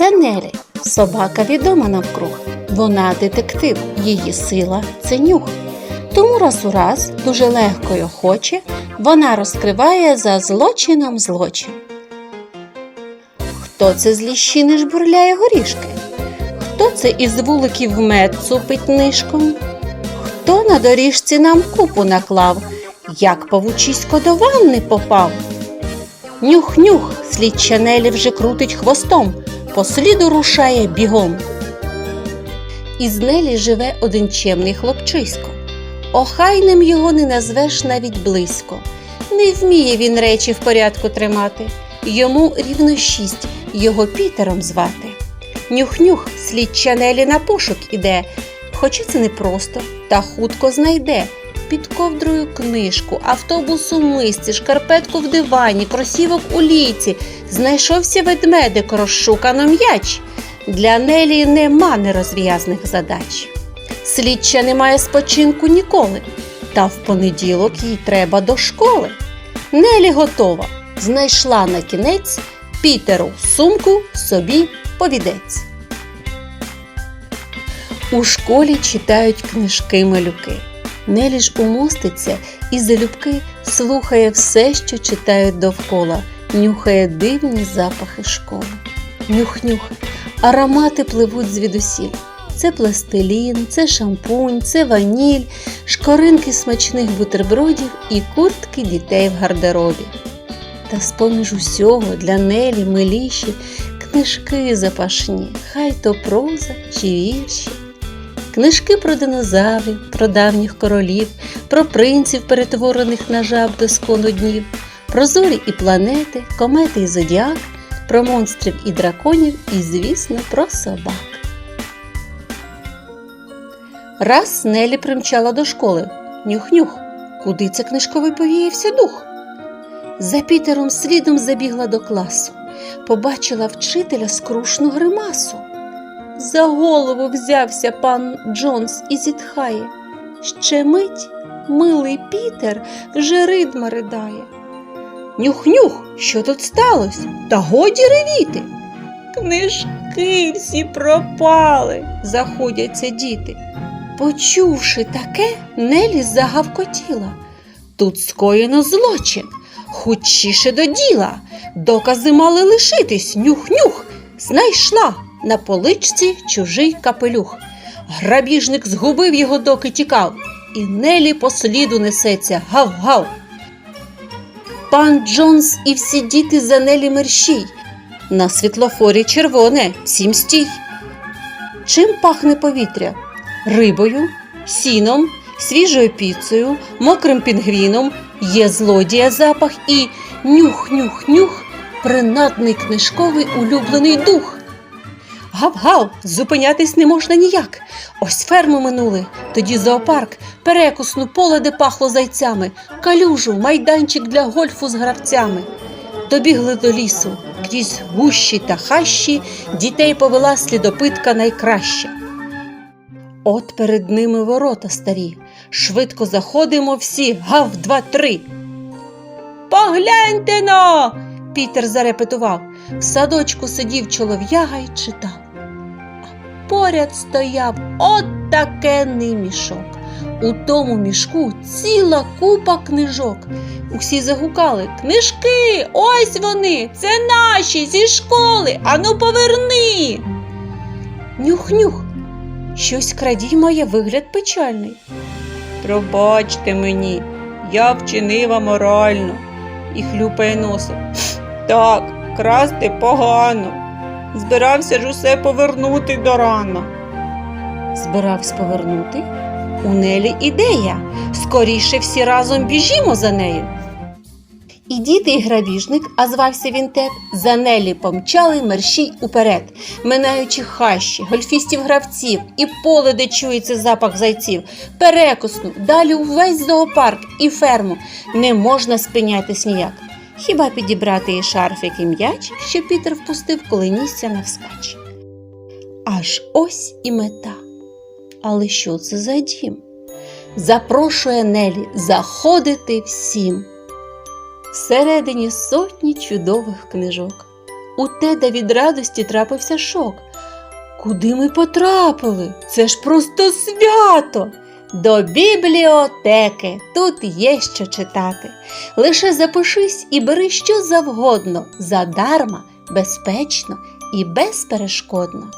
Це Нелі, собака відома навкруг. Вона детектив, її сила це нюх. Тому раз у раз дуже легко й охоче вона розкриває за злочином злочин. Хто це з ліщини жбурляє горішки? Хто це із вуликів мед цупить нишком? Хто на доріжці нам купу наклав, як павучисько до ванни попав? Нюх-нюх, слід Чанелі вже крутить хвостом, по сліду рушає бігом. Із Нелі живе один чемний хлопчисько. Охайним його не назвеш навіть близько. Не вміє він речі в порядку тримати. Йому рівно шість, його Пітером звати. Нюх-нюх, слід Чанелі на пошук іде, хоча це непросто, та хутко знайде. Під ковдрою книжку, автобус у мисці, шкарпетку в дивані, кросівок у ліці. Знайшовся ведмедик розшукано м'яч. Для Нелі нема нерозв'язних задач. Слідча не має спочинку ніколи, та в понеділок їй треба до школи. Нелі готова, знайшла на кінець Пітеру сумку собі повідець. У школі читають книжки малюки. Нелі ж умоститься і залюбки слухає все, що читають довкола, нюхає дивні запахи школи. Нюх-нюх, аромати пливуть звідусіль. Це пластилін, це шампунь, це ваніль, шкоринки смачних бутербродів і куртки дітей в гардеробі. Та з-поміж усього для Нелі миліші книжки запашні, хай то проза чи вірші. Книжки про динозаврів, про давніх королів, про принців, перетворених на жаб до скону днів, про зорі і планети, комети і зодіак, про монстрів і драконів і, звісно, про собак. Раз Нелі примчала до школи. Нюх-нюх, куди це книжковий повіявся дух? За Пітером слідом забігла до класу, побачила вчителя скрушну гримасу. За голову взявся пан Джонс і зітхає. Ще мить милий Пітер вже ридма ридає. Нюх-нюх, що тут сталося? Та годі ревіти. Книжки всі пропали, заходяться діти. Почувши таке, Нелі загавкотіла. Тут скоєно злочин, хутчіше до діла. Докази мали лишитись, нюх-нюх, знайшла на поличці чужий капелюх. Грабіжник згубив його, доки тікав, і Нелі по сліду несеться гав-гав. Пан Джонс і всі діти за Нелі мерщій. На світлофорі червоне, всім стій. Чим пахне повітря? Рибою, сіном, свіжою піцею, мокрим пінгвіном, є злодія запах і нюх-нюх-нюх, принадний книжковий улюблений дух. Гав-гав, зупинятись не можна ніяк. Ось ферму минули, тоді зоопарк, перекусну поле, де пахло зайцями, калюжу, майданчик для гольфу з гравцями. Добігли до лісу, крізь гущі та хащі дітей повела слідопитка найкраща. От перед ними ворота старі. Швидко заходимо всі, гав, два, три. Погляньте но. Пітер зарепетував. В садочку сидів чолов'яга й читав. А поряд стояв от мішок. У тому мішку ціла купа книжок. Усі загукали Книжки, ось вони, це наші зі школи. Ану поверни. Нюх-нюх. Щось крадій має вигляд печальний. Пробачте мені, я вчинив аморально і хлюпає носом. Так, красти погано. Збирався ж усе повернути до рана. Збирався повернути? У Нелі ідея. Скоріше всі разом біжімо за нею. І діти, і грабіжник, а звався він Тед, за Нелі помчали мерщій уперед, минаючи хащі, гольфістів гравців і поле, де чується запах зайців, перекусну, далі увесь зоопарк і ферму. Не можна спинятись ніяк. Хіба підібрати і шарфик і м'яч, що Пітер впустив, коли нісся навскач. Аж ось і мета. Але що це за дім? Запрошує Нелі заходити всім. Всередині сотні чудових книжок. у Теда від радості трапився шок. Куди ми потрапили? Це ж просто свято. До бібліотеки тут є що читати. Лише запишись і бери що завгодно, задарма, безпечно і безперешкодно.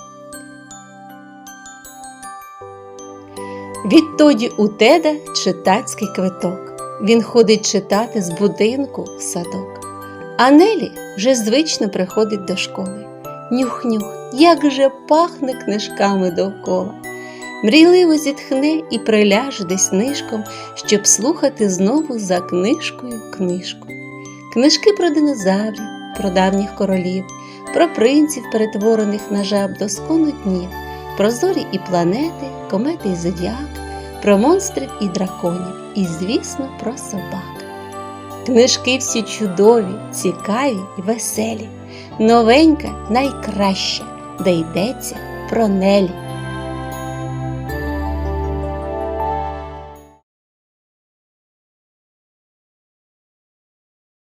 Відтоді у Теда читацький квиток. Він ходить читати з будинку в садок. А Нелі вже звично приходить до школи. Нюх-нюх, як же пахне книжками довкола. Мрійливо зітхне і приляже десь нишком, щоб слухати знову за книжкою книжку. Книжки про динозаврів, про давніх королів, про принців, перетворених на жаб до скону днів, про зорі і планети, комети і зодіак, про монстрів і драконів, і, звісно, про собак. Книжки всі чудові, цікаві і веселі. Новенька найкраща, де йдеться про Нелі.